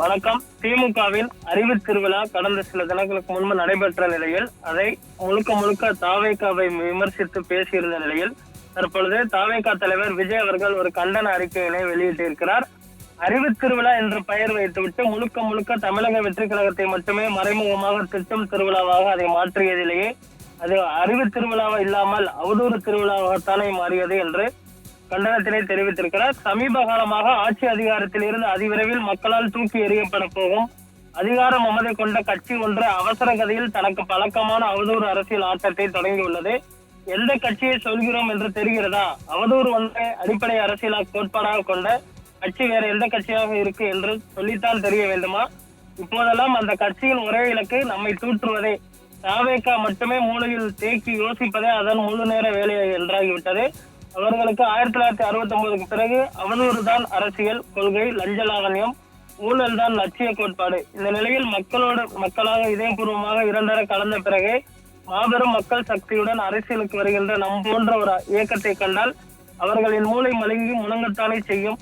வணக்கம். திமுகவின் அறிவு திருவிழா கடந்த சில தினங்களுக்கு முன்பு நடைபெற்ற நிலையில் அதை முழுக்க முழுக்க தாவேகாவை விமர்சித்து பேசியிருந்த நிலையில் தற்பொழுது தாவேகா தலைவர் விஜய் அவர்கள் ஒரு கண்டன அறிக்கையினை வெளியிட்டிருக்கிறார். அறிவு திருவிழா என்று பெயர் வைத்துவிட்டு முழுக்க முழுக்க தமிழக வெற்றி கழகத்தை மட்டுமே மறைமுகமாக திட்டம் திருவிழாவாக அதை மாற்றியதிலேயே அது அறிவு திருவிழாவை இல்லாமல் அவதூறு திருவிழாவாகத்தானே மாறியது என்று கண்டனத்தினை தெரிவித்திருக்கிறார். சமீப காலமாக ஆட்சி அதிகாரத்தில் இருந்து அதிவிரைவில் மக்களால் தூக்கி எறியப்பட போகும். அதிகார மமதை கொண்ட கட்சி ஒன்று அவசர கதையில் தனக்கு பழக்கமான அவதூறு அரசியல் ஆட்டத்தை தொடங்கியுள்ளது. எந்த கட்சியை சொல்கிறோம் என்று தெரிகிறதா? அவதூறு ஒன்றை அடிப்படை அரசியல் கோட்பாடாக கொண்ட கட்சி வேற எந்த கட்சியாக இருக்கு என்று சொல்லித்தான் தெரிய வேண்டுமா? இப்போதெல்லாம் அந்த கட்சியின் ஒரே இலக்கு நம்மை தூற்றுவதே. தாவேக்கா மட்டுமே மூளையில் தேக்கி யோசிப்பதே அதன் முழு நேர வேலை என்றாகிவிட்டது. அவர்களுக்கு ஆயிரத்தி தொள்ளாயிரத்தி அறுபத்தி ஒன்பதுக்கு பிறகு அவதூறு தான் அரசியல் கொள்கை லஞ்ச லாவண்யம் ஊழல் தான் லட்சிய கோட்பாடு. இந்த நிலையில் மக்களோடு மக்களாக இதயபூர்வமாக இரண்டர கலந்த பிறகு மாபெரும் மக்கள் சக்தியுடன் அரசியலுக்கு வருகின்ற நம் போன்ற ஒரு இயக்கத்தை கண்டால் அவர்களின் மூளை மழுங்கி முணங்கத்தானே செய்யும்.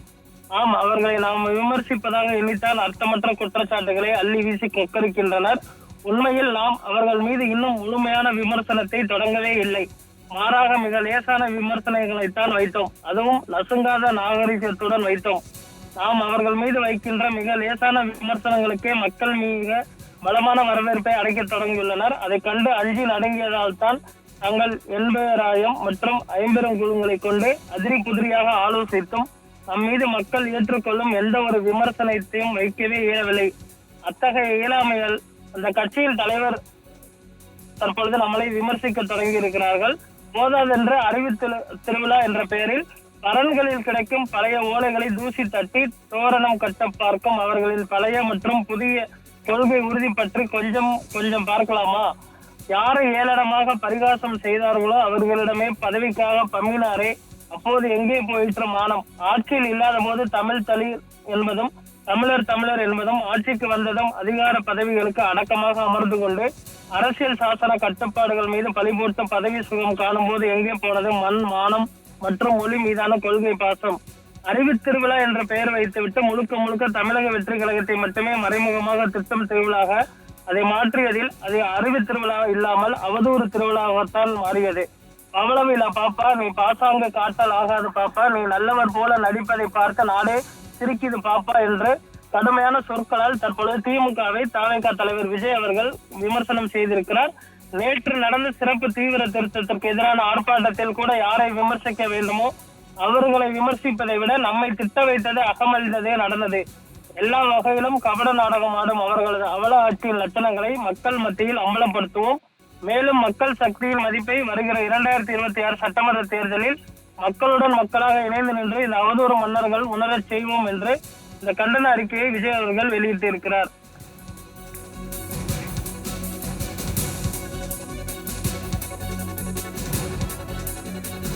ஆம் அவர்களை நாம் விமர்சிப்பதாக எண்ணித்தால் அர்த்தமற்ற குற்றச்சாட்டுகளை அள்ளி வீசி கொக்கரிக்கின்றனர். உண்மையில் நாம் அவர்கள் மீது இன்னும் முழுமையான விமர்சனத்தை தொடங்கவே இல்லை. மாறாக மிக லேசான விமர்சனங்களைத்தான் வைத்தோம். அதுவும் நசுங்காத நாகரிகத்துடன் வைத்தோம். நாம் அவர்கள் மீது வைக்கின்ற மிக லேசான விமர்சனங்களுக்கே மக்கள் மிக பலமான வரவேற்பை அடைக்க தொடங்கியுள்ளனர். அதை கண்டு அஞ்சி நடுங்கியதால் தான் தங்கள் எண்பதாயிரம் மற்றும் ஐம்பெரும் குழுங்களை கொண்டு அதிரி புதிரியாக ஆலோசித்தும் நம் மீது மக்கள் ஏற்றுக்கொள்ளும் எந்த ஒரு விமர்சனத்தையும் வைக்கவே இயலவில்லை. அத்தகைய இயலாமைகள் அந்த கட்சியின் தலைவர் தற்பொழுது நம்மளை விமர்சிக்க தொடங்கி இருக்கிறார்கள் போதாதென்று அறிவு திரு- திருவிழா என்ற பெயரில் பரன்களில் கிடைக்கும் பழைய ஓலைகளை தூசி தட்டி தோரணம் கட்ட பார்க்கும் அவர்களின் பழைய மற்றும் புதிய கொள்கை உறுதி பற்றி கொஞ்சம் கொஞ்சம் பார்க்கலாமா? யாரை ஏளனமாக பரிகாசம் செய்தார்களோ அவர்களிடமே பதவிக்காக பம்மினாரே அப்போது எங்கே போயிற்று மானம்? ஆட்சியில் இல்லாத போது தமிழ் தளி என்பதும் தமிழர் தமிழர் என்பதும் ஆட்சிக்கு வந்ததும் அதிகார பதவிகளுக்கு அடக்கமாக அமர்ந்து கொண்டு அரசியல் சாசன கட்டுப்பாடுகள் மீது பழிபோட்டு பதவி சுகம் காணும் போது எங்கே போனது? மண் மானம் மற்றும் மொழி மீதான கொள்கை பாசம். அறிவு திருவிழா என்ற பெயர் வைத்துவிட்டு முழுக்க முழுக்க தமிழக வெற்றி கழகத்தை மட்டுமே மறைமுகமாக திட்டம் திருவிழாக அதை மாற்றியதில் அது அறிவு திருவிழா இல்லாமல் அவதூறு திருவிழாவாகத்தான் மாறியது. அவ்வளவில்ல பாப்பா நீ பாசாங்க காட்டல் ஆகாது பாப்பா. நீ நல்லவர் போல நடிப்பதை பார்க்க நாடே சிரிக்குது பாப்பா என்று கடுமையான சொற்களால் தற்பொழுது திமுகவை தாவேகா தலைவர் விஜய் அவர்கள் விமர்சனம் செய்திருக்கிறார். நேற்று நடந்த சிறப்பு தீவிர திருத்தத்திற்கு எதிரான ஆர்ப்பாட்டத்தில் கூட யாரை விமர்சிக்க வேண்டுமோ அவர்களை விமர்சிப்பதை விட நம்மை திட்ட வைத்தது அகமளித்ததே நடந்தது. எல்லா வகையிலும் கபட நாடகம் ஆடும் அவர்களது அவல ஆட்சியின் லட்சணங்களை மக்கள் மத்தியில் அம்பலப்படுத்துவோம். மேலும் மக்கள் சக்தியின் மதிப்பை வருகிற இரண்டாயிரத்தி இருபத்தி ஆறு சட்டமன்ற தேர்தலில் மக்களுடன் மக்களாக இணைந்து நின்று இந்த அவதூறு மன்னர்கள் உணரச் செய்வோம் என்று இந்த கண்டன அறிக்கையை விஜய் அவர்கள் வெளியிட்டிருக்கிறார்.